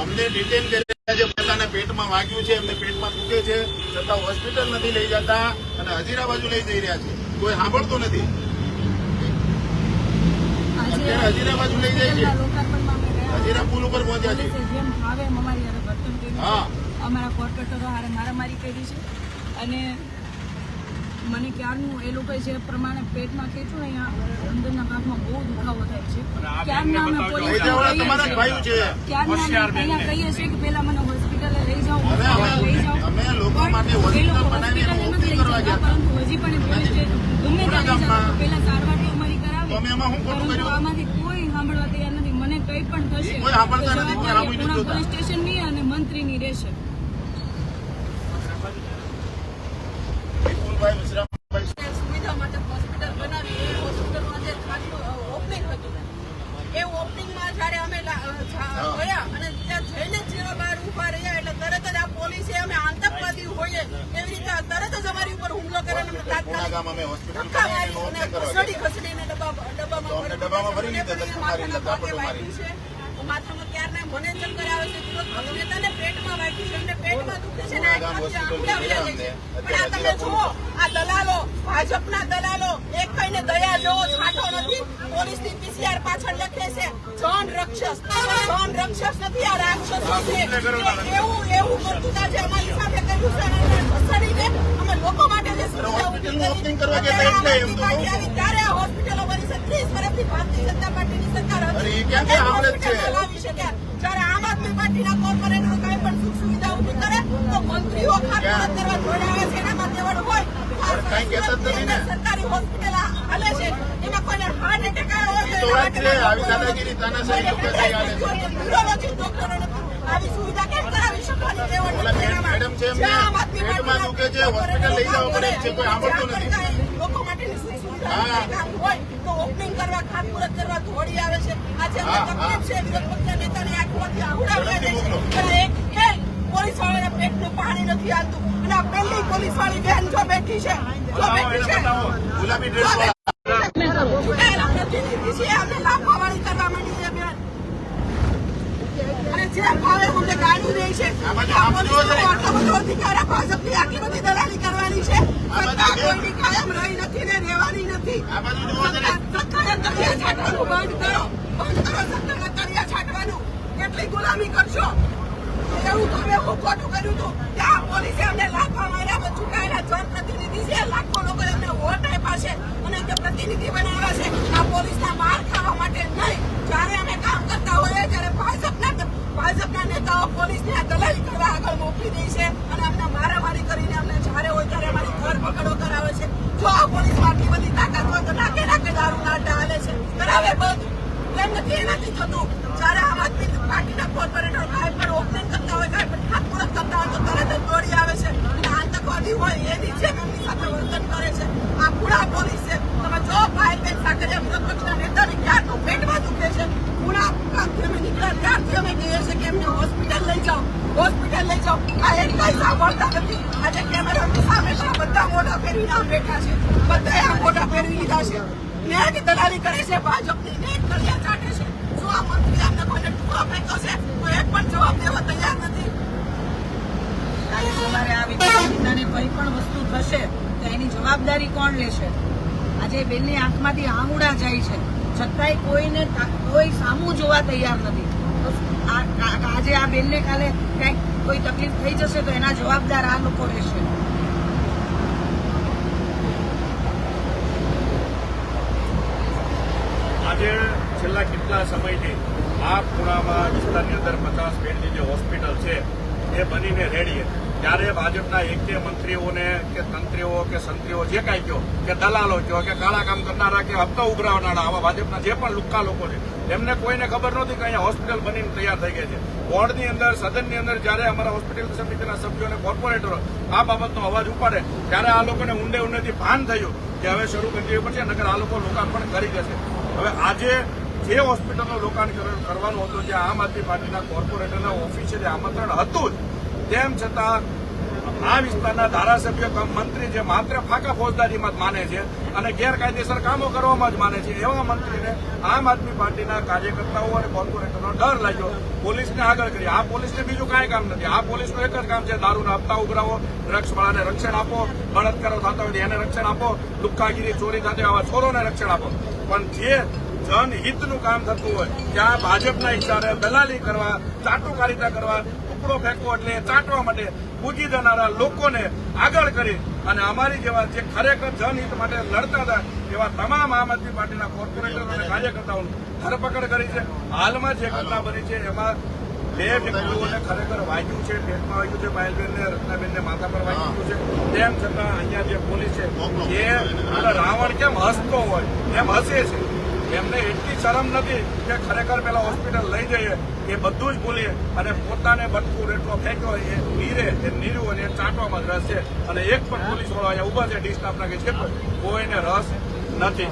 અમને ડિટેન કર્યા છે પોતાના પેટમાં વાગ્યું છે એમને પેટમાં દુખે છે છતાં હોસ્પિટલ નથી લઈ જતા અને હજીરા બાજુ લઈ જઈ રહ્યા છે. કોઈ સાંભળતું નથી. અત્યારે હજીરા બાજુ લઈ જાય છે. હજીરા પુલ ઉપર પહોંચ્યા છે. હા. અમારા કોર્પોરેટરો હારે મારામારી કરી છે. અને મને ક્યારનું એ લોકો જે પ્રમાણે પેટમાં ખેંચું ને અહીંયા અંદરના ભાગમાં બહુ દુખાવો થાય છે. ક્યારના અમે પોલીસ ક્યારના અહીંયા કહીએ છીએ કે પેલા મને હોસ્પિટલે લઈ જાઓ લઈ જાઓ. અમે લોકો પણ માટે એ હોસ્પિટલ લોકો હોસ્પિટલે નથી લઈ જતા, પરંતુ હજી પણ એ પોલીસ સ્ટેશન ગમે ત્યાં લઈ જાઓ તો પેલા સારવાર અમારી કરાવે તો અમે એમાં શું ખોટું પરંતુ આમાંથી કોઈ સાંભળવા તૈયાર નથી. મને કંઈ પણ થશે કોઈ સાંભળતા તો નથી, કોઈ જવાબદારી સાંભળી પોલીસ સ્ટેશનની અને મંત્રીની રહેશે. વિપુલભાઈ વિશ્રામભાઈ સુવિધા માટે હોસ્પિટલ બનાવી એ હોસ્પિટલમાં જે ઓપનિંગ હતું એ ઓપનિંગમાં જ્યારે અમે ગયા અને ત્યાં જઈને જેવા બહાર ઊભા રહ્યા એટલે તરત જ આ પોલીસે અમે આતંકવાદી હોઈએ એવી રીતે તરત જ અમારી ઉપર હુમલો પૂણા તાત્કાલિક ખસેડી. ખસેડીને ડબ્બા ડબ્બામાં ડબ્બામાં ભરી લીધા, માથામાં ક્યારના મને ચક્કર આવે છે નેતાને પેટમાં વાગ્યું છે. એમને પેટમાં દુખે ગામ હોસ્પિટલ તમે જુઓ આ દલાલો ભાજપના દલાલો એક કઈને દયા જેવો છાંટો નથી. પોલીસની પીસીઆર પાછળ લખે છે જન રક્ષસ. જન રક્ષસ નથી આ રાક્ષસો છે એવું એવું કરતું જે અમારી સાથે કર્યું છે. ઘસડીને અમે લોકો માટે જે ત્યારે આ હોસ્પિટલો બની છે. ત્રીસ વર્ષથી ભારતીય જનતા પાર્ટીની સરકાર હતી. જ્યારે આમ આદમી પાર્ટીના કોર્પોરેટરો કાંઈ પણ સુખ મંત્રીઓ ખાતમુહૂર્ત કરવા છે એનામાં હોય. સરકારી હોસ્પિટલ હાલે છે એમાં કોઈને હાર્ટ એટેક આવી સુવિધા કેમ કરાવી શકવાની. મેડમ છે એમને જ્યાં આમ આદમી પેટમાં દુખે છે, હોસ્પિટલ લઈ જવા પડે છે, કોઈ સાંભળતું નથી. લોકો માટેની સુવિધા કામ હોય તો ઓપનિંગ કરવા ખાતમુહૂર્ત કરવા દોડી આવે છે આજે. તકલીફ છે વિરોધ પક્ષના નેતાની આંખોમાંથી આહુડા ઝડપથી વહી મોકલો. જાય છે પણ એક કે પોલીસ વાળાના પેટનું પાણી નથી આવતું. અને આ પહેલી પોલીસ વાળી બેન જો બેઠી છે જો બેઠી છે. ગુલાબી ડ્રેસ વાળા. ચૂંટાયેલા પ્રતિનિધિ છે અમને લાફાવાળી કરવા માંડી છે બેન. અને જે ભાવે અમને ગાડી દે છે આમાં આ આમ જુઓ પોલીસનો જરા. આટલો બધો અધિકાર ભાજપની આટલી બધી દલાલી કરવાની છે. સત્તા કોઈની કાયમ રહી નથી ને રહેવાની નથી. સત્તાના તળિયા છાંટવાનું બંધ કરો. બંધ કરો સત્તાના તળિયા છાંટવાનું. કેટલી ગુલામી કરશો? એવું હું ખોટું કર્યું હતું ત્યાં પોલીસે અમને લાફા માર્યા અમે ચૂંટાયેલા જનપ્રતિનિધિ છે લાખો લોકો અમને વોટ આપ્યા છે અને તે પ્રતિનિધિ બનાવ્યા છે આ પોલીસના માર ખાવા માટે નહીં. જ્યારે અમે કામ કરતા હોઈએ ત્યારે ભાજપના ભાજપના નેતાઓ પોલીસને આ દલાલી કરવા આગળ મોકલી દે છે અને અમને મારામારી કરીને અમને જ્યારે હોય ત્યારે અમારી ઘર પકડો કરાવે છે જો આ પોલીસમાં આટલી બધી તાકાત હોય તો નાકે નાકે દારૂ નાટા હાલે છે કરાવે બંધ એમ નથી એનાથી થતું જ્યારે આમ આદમી પાર્ટીના કોર્પોરેટર કાંઈ પણ ઓપનિંગ કરતા હોય કાંઈ પણ ખાતમુહૂર્ત કરતા હોય તો તરત જ દોડી આવે છે અને આતંકવાદી હોય એની જેમ એમની સાથે વર્તન કરે છે આ પૂરા પોલીસ છે તમે જો ભાઈબેન સાકરિયા વિરોધ પક્ષના નેતાને ક્યારનું પેટમાં દુખે છે પૂરા કામથી અમે નીકળ્યા ત્યારથી અમે કહીએ છીએ કે એમને હોસ્પિટલ લઈ જાઓ હોસ્પિટલ લઈ જાઓ આ એક પણ વસ્તુ થશે તો એની જવાબદારી કોણ લેશે? આજે બેનની આંખમાંથી આંગુડા જાય છે. છતાંય કોઈને કોઈ સામું જોવા તૈયાર નથી. આજે આ બેનને કાલે કંઈક કોઈ તકલીફ થઈ જશે તો એના જવાબદાર આ લોકો રહેશે. આજે છેલ્લા કેટલા સમયથી આ પૂર્ણામાં વિસ્તારની અંદર પચાસ બેડની જે હોસ્પિટલ છે એ રેડીએ. ત્યારે ભાજપના એક કે મંત્રીઓને કે તંત્રીઓ કે સંત્રીઓ જે કાંઈ કહો કે દલાલો કહો કે કાળા કામ કરનારા કે હપ્તા ઉઘરાવનારા, આવા ભાજપના જે પણ લુક્કા લોકો છે એમને કોઈને ખબર નહોતી કે અહીંયા હોસ્પિટલ બનીને તૈયાર થઈ ગઈ છે. બોર્ડની અંદર, સદનની અંદર જ્યારે અમારા હોસ્પિટલ સમિતિના સભ્યો અને કોર્પોરેટરો આ બાબતનો અવાજ ઉપાડે, ત્યારે આ લોકોને ઊંડે ઊંડેથી ભાન થયું કે હવે શરૂ કરી દેવી પડશે નગર આ લોકો લોકાર્પણ કરી દેશે. હવે આજે જે હોસ્પિટલનું લોકાર્પણ કરવાનું હતું, જે આમ આદમી પાર્ટીના કોર્પોરેટરના ઓફિસે આમંત્રણ હતું જ તેમ છતાં આ વિસ્તારના ધારાસભ્ય મંત્રી જે માત્ર ફાકા ફોજદારીમાં જ માને છે અને ગેરકાયદેસર કામો કરવામાં જ માને છે, એવા મંત્રીને આમ આદમી પાર્ટીના કાર્યકર્તાઓ અને કોર્પોરેટરનો ડર લાગ્યો. પોલીસને આગળ કરી. આ પોલીસને બીજું કાંઈ કામ નથી. આ પોલીસનું એક જ કામ છે દારૂના હપ્તા ઉઘરાવો ડ્રગ્સવાળાને રક્ષણ આપો, બળાત્કારો થતા હોય એને રક્ષણ આપો, દુઃખાગીરી, ચોરી થતી આવા ચોરોને રક્ષણ આપો. પણ જે જનહિતનું કામ થતું હોય ત્યાં ભાજપના ઇશારે દલાલી કરવા, ચાટુકારિતા કરવા ટુકડો ફેંકવો એટલે ચાટવા માટે પૂજી જનારા લોકોને આગળ કરી અને અમારી જેવા જે ખરેખર જનહિત માટે લડતા હતા એવા તમામ આમ આદમી પાર્ટીના કોર્પોરેટરો અને કાર્યકર્તાઓની ધરપકડ કરી છે. હાલમાં જે ઘટના બની છે એમાં બે વ્યક્તિઓને ખરેખર વાગ્યું છે, પેટમાં વાગ્યું છે, પાયલબેનને, રત્નાબેનને માથા પર વાગ્યું છે. તેમ છતાં અહીંયા જે પોલીસ છે, એ રાવણ કેમ હસતો હોય, એમ હસે છે. એમને એટલી શરમ નથી કે ખરેખર પેલા હોસ્પિટલ લઈ જઈએ એ બધું જ ભૂલીએ અને પોતાને બટકું એટલો ફેંક્યો એ નીરે એ નીર્યું અને એ ચાટવામાં જ રસ છે અને એક પણ પોલીસ વાળો અહીંયા ઊભા છે ડિસ્ટાફના કે છે પણ કોઈને રસ નથી.